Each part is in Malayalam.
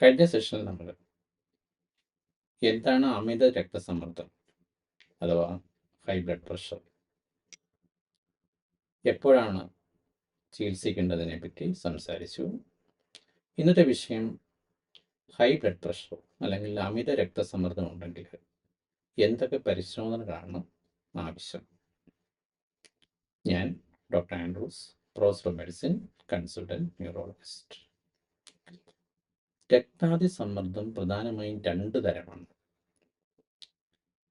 കഴിഞ്ഞ സെഷനിൽ നമ്മൾ എന്താണ് അമിത രക്തസമ്മർദ്ദം അഥവാ ഹൈ ബ്ലഡ് പ്രഷർ എപ്പോഴാണ് ചികിത്സിക്കേണ്ടതിനെ പറ്റി സംസാരിച്ചു. ഇന്നത്തെ വിഷയം ഹൈ ബ്ലഡ് പ്രഷർ അല്ലെങ്കിൽ അമിത രക്തസമ്മർദ്ദം ഉണ്ടെങ്കിൽ എന്തൊക്കെ പരിശോധനകളാണ് ആവശ്യം? ഞാൻ doctor Andrews of medicine consultant neurologist രക്താതി സമ്മർദ്ദം പ്രധാനമായും രണ്ട് തരമാണ്.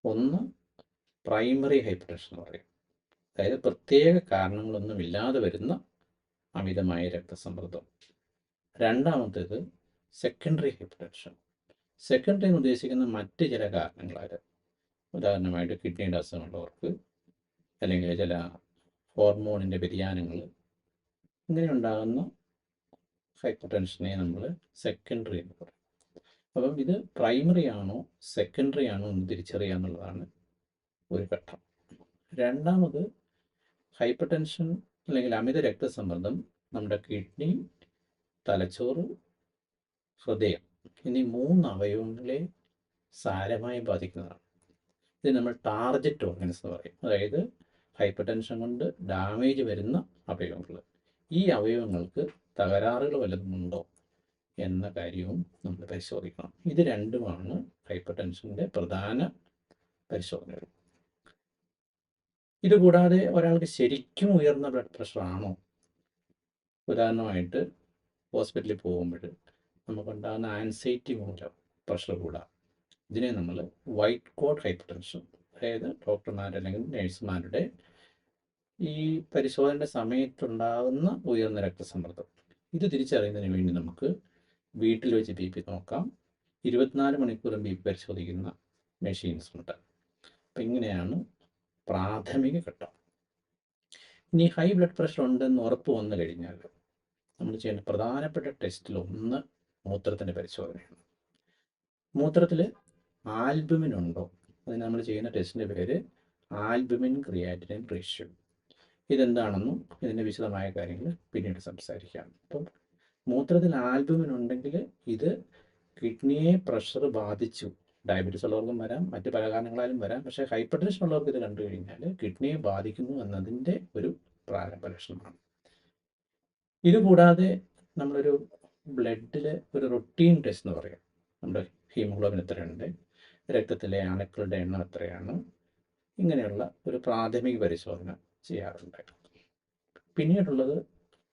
ഒന്ന് പ്രൈമറി ഹൈപ്പർടെൻഷൻ എന്ന് പറയും. അതായത് പ്രത്യേക കാരണങ്ങളൊന്നും ഇല്ലാതെ വരുന്ന അമിതമായ രക്തസമ്മർദ്ദം. രണ്ടാമത്തേത് സെക്കൻഡറി ഹൈപ്പർടെൻഷൻ സെക്കൻഡറി എന്ന് ഉദ്ദേശിക്കുന്ന മറ്റ് ചില കാരണങ്ങളായത് ഉദാഹരണമായിട്ട് കിഡ്നിയുടെ അസുഖമുള്ളവർക്ക് അല്ലെങ്കിൽ ചില ഹോർമോണിന്റെ വ്യതിയാനങ്ങൾ ഇങ്ങനെ ഉണ്ടാകുന്ന ഹൈപ്പർ ടെൻഷനെ നമ്മൾ സെക്കൻഡറി എന്ന് പറയും. അപ്പം ഇത് പ്രൈമറി ആണോ സെക്കൻഡറി ആണോ എന്ന് തിരിച്ചറിയുക എന്നുള്ളതാണ് ഒരു ഘട്ടം. രണ്ടാമത് ഹൈപ്പർ ടെൻഷൻ അല്ലെങ്കിൽ അമിത രക്തസമ്മർദ്ദം നമ്മുടെ കിഡ്നി തലച്ചോറ് ഹൃദയം എന്നീ മൂന്ന് അവയവങ്ങളെ സാരമായി ബാധിക്കുന്നതാണ്. ഇത് നമ്മൾ ടാർജറ്റ് ഓർഗൻസ് എന്ന് പറയും. അതായത് ഹൈപ്പർ ടെൻഷൻ കൊണ്ട് ഡാമേജ് വരുന്ന അവയവങ്ങൾ. ഈ അവയവങ്ങൾക്ക് തകരാറുകൾ വല്ലതുമുണ്ടോ എന്ന കാര്യവും നമ്മൾ പരിശോധിക്കണം. ഇത് രണ്ടുമാണ് ഹൈപ്പർ ടെൻഷന്റെ പ്രധാന പരിശോധനകൾ. ഇതുകൂടാതെ ഒരാൾക്ക് ശരിക്കും ഉയർന്ന ബ്ലഡ് പ്രഷറാണോ? ഉദാഹരണമായിട്ട് ഹോസ്പിറ്റലിൽ പോകുമ്പോൾ നമുക്കുണ്ടാകുന്ന ആൻസൈറ്റി മൂലം പ്രഷർ കൂടാം. ഇതിനെ നമ്മൾ വൈറ്റ് കോട്ട് ഹൈപ്പർ ടെൻഷൻ അതായത് ഡോക്ടർമാർ അല്ലെങ്കിൽ നഴ്സുമാരുടെ ഈ പരിശോധനയുടെ സമയത്തുണ്ടാകുന്ന ഉയർന്ന രക്തസമ്മർദ്ദം. ഇത് തിരിച്ചറിയുന്നതിന് വേണ്ടി നമുക്ക് വീട്ടിൽ വെച്ച് ബി പി നോക്കാം. ഇരുപത്തിനാല് മണിക്കൂറും ബി പി പരിശോധിക്കുന്ന മെഷീൻസ് ഉണ്ട്. അപ്പം ഇങ്ങനെയാണ് പ്രാഥമിക ഘട്ടം. ഇനി ഹൈ ബ്ലഡ് പ്രഷർ ഉണ്ടെന്ന് ഉറപ്പ് വന്നു കഴിഞ്ഞാൽ നമ്മൾ ചെയ്യേണ്ട പ്രധാനപ്പെട്ട ടെസ്റ്റിൽ ഒന്ന് മൂത്രത്തിന്റെ പരിശോധനയാണ്. മൂത്രത്തിൽ ആൽബുമിൻ ഉണ്ടോ? അതിന് നമ്മൾ ചെയ്യുന്ന ടെസ്റ്റിന്റെ പേര് ആൽബുമിൻ ക്രിയാറ്റിനിൻ റേഷ്യോ ഇതെന്താണെന്നും ഇതിന്റെ വിശദമായ കാര്യങ്ങൾ പിന്നീട് സംസാരിക്കാം. അപ്പം മൂത്രത്തിൽ ആൽബുമിൻ ഉണ്ടെങ്കിൽ ഇത് കിഡ്നിയെ പ്രഷർ ബാധിച്ചു. ഡയബറ്റീസ് ഉള്ളവർക്കും വരാം മറ്റ് പല കാരണങ്ങളാലും വരാം. പക്ഷേ ഹൈപ്പർ ടെൻഷൻ ഉള്ളവർക്ക് ഇത് കണ്ടു കഴിഞ്ഞാൽ കിഡ്നിയെ ബാധിക്കുന്നു എന്നതിന്റെ ഒരു പ്രാരംഭ ലക്ഷണമാണ്. ഇതുകൂടാതെ നമ്മളൊരു ബ്ലഡിൽ ഒരു റൊട്ടീൻ ടെസ്റ്റ് എന്ന് പറയാം. നമ്മുടെ ഹീമോഗ്ലോബിൻ എത്രയുണ്ട് രക്തത്തിലെ അണുക്കളുടെ എണ്ണം എത്രയാണ് ഇങ്ങനെയുള്ള ഒരു പ്രാഥമിക പരിശോധന ചെയ്യാറുണ്ട് പിന്നീടുള്ളത്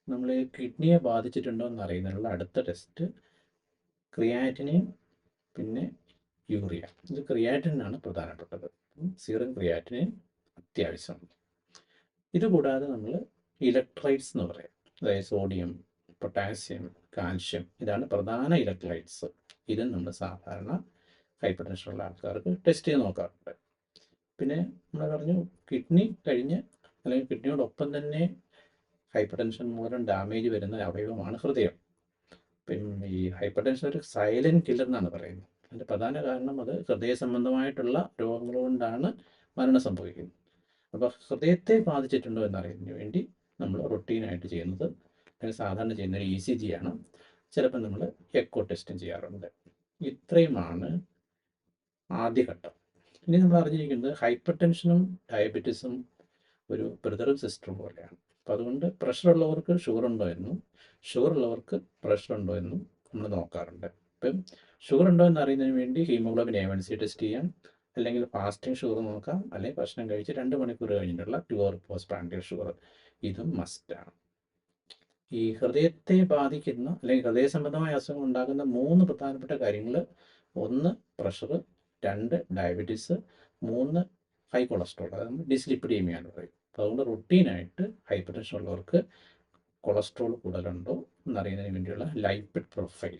നമ്മൾ കിഡ്നിയെ ബാധിച്ചിട്ടുണ്ടോ എന്ന് അറിയുന്നതിനുള്ള അടുത്ത ടെസ്റ്റ് ക്രിയാറ്റിനെയും പിന്നെ യൂറിയ. ഇത് ക്രിയാറ്റിനാണ് പ്രധാനപ്പെട്ടത്. സീറം ക്രിയാറ്റിനെയും അത്യാവശ്യമാണ് ഇതുകൂടാതെ നമ്മൾ ഇലക്ട്രൈറ്റ്സ് എന്ന് പറയാം. അതായത് സോഡിയം പൊട്ടാസ്യം കാൽഷ്യം ഇതാണ് പ്രധാന ഇലക്ട്രൈറ്റ്സ് ഇത് നമ്മൾ സാധാരണ ഹൈപ്പർ ടെൻഷനുള്ള ആൾക്കാർക്ക് ടെസ്റ്റ് ചെയ്ത് നോക്കാറുണ്ട്. പിന്നെ നമ്മൾ പറഞ്ഞു കിഡ്നി കഴിഞ്ഞ് അല്ലെങ്കിൽ കിഡ്നിയോടൊപ്പം തന്നെ ഹൈപ്പർ ടെൻഷൻ മൂലം ഡാമേജ് വരുന്ന അവയവമാണ് ഹൃദയം. പിന്നെ ഈ ഹൈപ്പർ ടെൻഷൻ ഒരു സൈലന്റ് കില്ലർ എന്നാണ് പറയുന്നത്. അതിന്റെ പ്രധാന കാരണം അത് ഹൃദയ സംബന്ധമായിട്ടുള്ള രോഗങ്ങൾ കൊണ്ടാണ് മരണം സംഭവിക്കുന്നത്. അപ്പോൾ ഹൃദയത്തെ ബാധിച്ചിട്ടുണ്ടോ എന്നറിയുന്നതിന് വേണ്ടി നമ്മൾ റൊട്ടീനായിട്ട് ചെയ്യുന്നത് അല്ലെങ്കിൽ സാധാരണ ചെയ്യുന്ന ഒരു ഇ സി ജി ആണ്. ചിലപ്പോൾ നമ്മൾ എക്കോ ടെസ്റ്റും ചെയ്യാറുണ്ട്. ഇത്രയുമാണ് ആദ്യഘട്ടം. ഇനി നമ്മൾ അറിഞ്ഞിരിക്കുന്നത് ഹൈപ്പർ ടെൻഷനും ഡയബറ്റീസും ഒരു ബ്രദറും സിസ്റ്ററും പോലെയാണ്. അപ്പം അതുകൊണ്ട് പ്രഷർ ഉള്ളവർക്ക് ഷുഗർ ഉണ്ടോ എന്നും ഷുഗർ ഉള്ളവർക്ക് പ്രഷർ ഉണ്ടോ എന്നും നമ്മൾ നോക്കാറുണ്ട്. ഇപ്പം ഷുഗർ ഉണ്ടോ എന്ന് അറിയുന്നതിന് വേണ്ടി haemoglobin A one C test ചെയ്യാം. അല്ലെങ്കിൽ ഫാസ്റ്റിംഗ് ഷുഗർ നോക്കാം. അല്ലെങ്കിൽ ഭക്ഷണം കഴിച്ച് രണ്ട് മണിക്കൂർ കഴിഞ്ഞിട്ടുള്ള ട്യൂർ പോസ്റ്റ് പ്രാൻഡിയൽ ഷുഗർ ഇതും മസ്റ്റാണ് ഈ ഹൃദയത്തെ ബാധിക്കുന്ന അല്ലെങ്കിൽ ഹൃദയ സംബന്ധമായ അസുഖം ഉണ്ടാകുന്ന മൂന്ന് പ്രധാനപ്പെട്ട കാര്യങ്ങൾ ഒന്ന് പ്രഷർ രണ്ട് ഡയബറ്റീസ് മൂന്ന് ഹൈ കൊളസ്ട്രോൾ അതായത് ഡിസ്ലിപ്പിഡീമിയ എന്ന് പറയും. അതുകൊണ്ട് റുട്ടീനായിട്ട് ഹൈപ്പർ ടെൻഷൻ ഉള്ളവർക്ക് കൊളസ്ട്രോൾ കൂടുതലുണ്ടോ എന്നറിയുന്നതിന് വേണ്ടിയുള്ള ലൈപ്പിഡ് പ്രൊഫൈൽ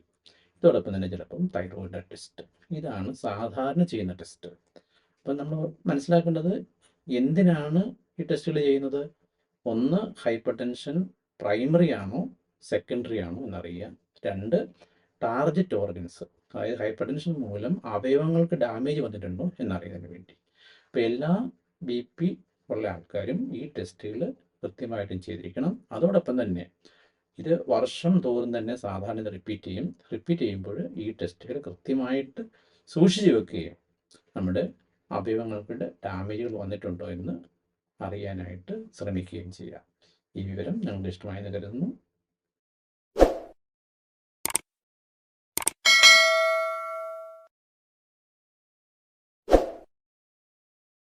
ഇതോടൊപ്പം തന്നെ ചിലപ്പം തൈറോയിഡ് ടെസ്റ്റ് ഇതാണ് സാധാരണ ചെയ്യുന്ന ടെസ്റ്റ് അപ്പം നമ്മൾ മനസ്സിലാക്കേണ്ടത് എന്തിനാണ് ഈ ടെസ്റ്റുകൾ ചെയ്യുന്നത്? ഒന്ന് ഹൈപ്പർ ടെൻഷൻ പ്രൈമറി ആണോ സെക്കൻഡറി ആണോ എന്നറിയുക. രണ്ട് ടാർജറ്റ് ഓർഗൻസ് അതായത് ഹൈപ്പർ ടെൻഷൻ മൂലം അവയവങ്ങൾക്ക് ഡാമേജ് വന്നിട്ടുണ്ടോ എന്നറിയുന്നതിന് വേണ്ടി. അപ്പോൾ എല്ലാ ബി പി ഉള്ള ആൾക്കാരും ഈ ടെസ്റ്റുകൾ കൃത്യമായിട്ടും ചെയ്തിരിക്കണം. അതോടൊപ്പം തന്നെ ഇത് വർഷം തോറും തന്നെ സാധാരണ ഇത് റിപ്പീറ്റ് ചെയ്യും. റിപ്പീറ്റ് ചെയ്യുമ്പോൾ ഈ ടെസ്റ്റുകൾ കൃത്യമായിട്ട് സൂക്ഷിച്ചു വെക്കുകയും നമ്മുടെ അവയവങ്ങൾക്ക് ഡാമേജുകൾ വന്നിട്ടുണ്ടോ എന്ന് അറിയാനായിട്ട് ശ്രമിക്കുകയും ചെയ്യാം. ഈ വിവരം ഞങ്ങൾക്ക് ഇഷ്ടമായെന്ന് കരുതുന്നു.